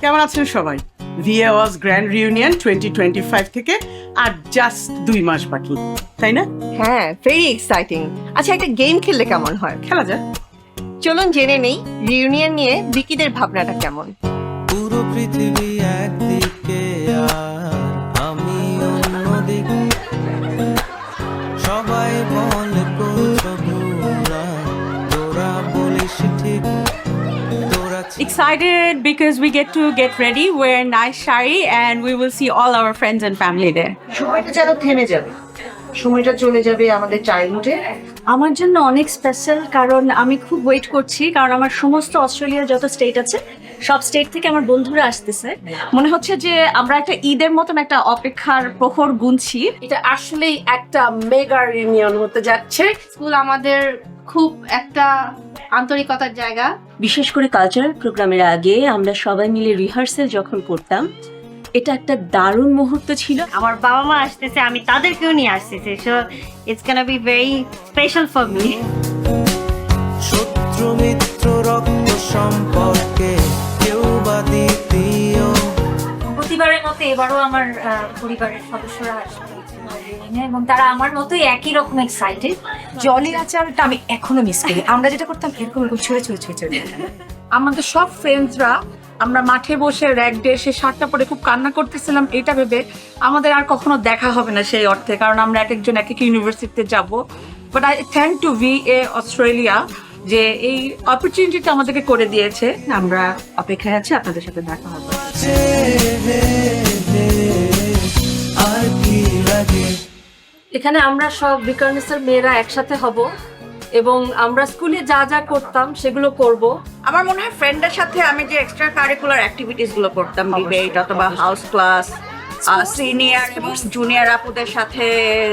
কেমন আছেন সবাই? VA was grand reunion twenty twenty five থেকে আর জাস্ট দুই মাস বাকি তাই না? হ্যাঁ ভেরি এক্সাইটিং আচ্ছা একটা গেম খেললে কেমন হয়? খেলা যাক। চলুন জেনে নেই রিউনিয়ন নিয়ে বিকিদের ভাবনাটা কেমন? পুরো পৃথিবী একদিকে আর Excited because we get to get ready, wear a nice shari, and we will see all our friends and family there. সময়টা যেন থেমে যাবে। সময়টা চলে যাবে আমাদের চাইল্ডহুডে আমার জন্য অনেক স্পেশাল কারণ আমি খুব ওয়েট করছি কারণ আমার সমস্ত অস্ট্রেলিয়ার যত স্টেট আছে সব স্টেট থেকে আমার বন্ধুরা আসতেছে। মনে হচ্ছে যে আমরা একটা ঈদের মতন একটা অপেক্ষার প্রহর গুনছি। এটা আসলেই একটা মেগা রিউনিয়ন হতে যাচ্ছে। স্কুল আমাদের খুব একটা আন্তরিকতার জায়গা। বিশেষ করে কালচারাল প্রোগ্রামের আগে আমরা সবাই মিলে রিহার্সেল যখন করতাম এটা একটা দারুণ মুহূর্ত ছিল। আমার বাবা মা আসতেছে আমি তাদেরকেও নিয়ে আসতেছি so it's can be very special for me শত্রু মিত্র রক্ত সম্পর্কে কেউ বা দ্বিতীয়। প্রতিবারের মতো এবারও আমার পরিবারের সদস্যরা আসবে। এবং তারা আমার মতোই একই রকম এক্সাইটেড জলের আচারটা আমি এখনও মিস করি। আমরা যেটা করতাম এরকম এরকম ছুঁড়ে ছুঁড়ে ছুঁড়ে ছুঁড়ে আমাদের সব ফ্রেন্ডসরা আমরা মাঠে বসে র্যাক ডে সে শার্টটা পরে খুব কান্না করতেছিলাম এটা ভেবে আমাদের আর কখনো দেখা হবে না সেই অর্থে কারণ আমরা এক একজন এক এক ইউনিভার্সিটিতে যাব। But I thank to V A Australia যে এই অপরচুনিটিটা আমাদেরকে করে দিয়েছে। আমরা অপেক্ষায় আছি আপনাদের সাথে দেখা হবে। এখানে আমরা সব বিকারনেসের মেয়েরা একসাথে হব এবং আমরা স্কুলে যা যা করতাম সেগুলো করব। আমার মনে হয় ফ্রেন্ডের সাথে আমি যে এক্সট্রা কারিকুলার অ্যাক্টিভিটিসগুলো করতাম ডিবেট অথবা হাউস ক্লাস সিনিয়র এবং জুনিয়র আপুদের সাথে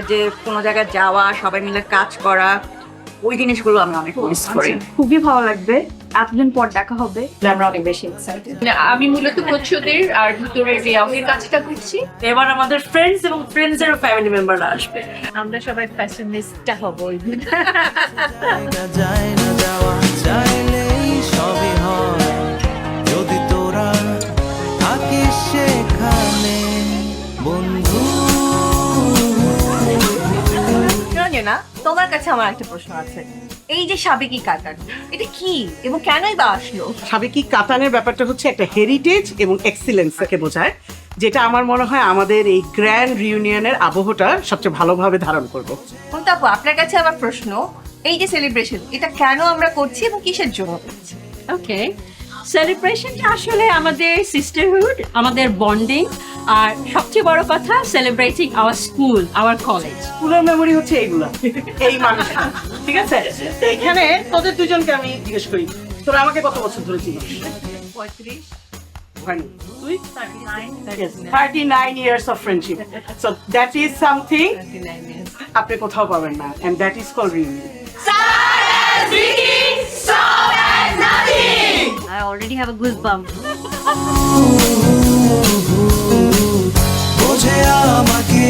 যে কোনো জায়গায় যাওয়া সবাই মিলে কাজ করা ওই জিনিসগুলো আমি অনেক মিস করি। খুবই ভালো লাগবে। এতদিন পর দেখা হবে আমরা অনেক বেশি এক্সাইটেড আমি মূলত প্রচ্ছদের আর ভিতরের রিয়াউনের কাজটা করছি এবার আমাদের ফ্রেন্ডস এবং ফ্রেন্ডস এর ফ্যামিলি মেম্বাররা আসবে। আমরা সবাই ফ্যাশনিস্টটা হব যায় না যাওয়া চাইলেই সবই হয়। যদি তোরা থাকিস সেখানে বন্ধু। রঞ্জনা তোমার কাছে আমার একটা প্রশ্ন আছে। এই যে সাবেকি কাতান এটা কি এবং কেনই বা আসলো? সাবেকি কাতানের ব্যাপারটা হচ্ছে একটা হেরিটেজ এবং এক্সিলেন্সকে বোঝায় যেটা আমার মনে হয় আমাদের এই গ্র্যান্ড রিউনিয়নের আবহটা সবচেয়ে ভালোভাবে ধারণ করব। আপু আপনার কাছে আমার প্রশ্ন এই যে সেলিব্রেশন এটা কেন আমরা করছি এবং কিসের জন্য করছি? ওকে সেলিব্রেশনটা আসলে আমাদের সিস্টারহুড আমাদের বন্ডিং আর সবচেয়ে বড় কথা celebrating our school our college স্কুলের মেমোরি হচ্ছে এইগুলা। এই মানুষ ঠিক আছে? তো এখানে তোদের দুজনকে আমি জিজ্ঞেস করি তোরা আমাকে কত বছর ধরে চিনিস? পঁয়ত্রিশ। তুই? Thirty nine years of friendship so that is something আপনি কোথাও পাবেন না and that is call already have a goose bump বোঝে আমাকে।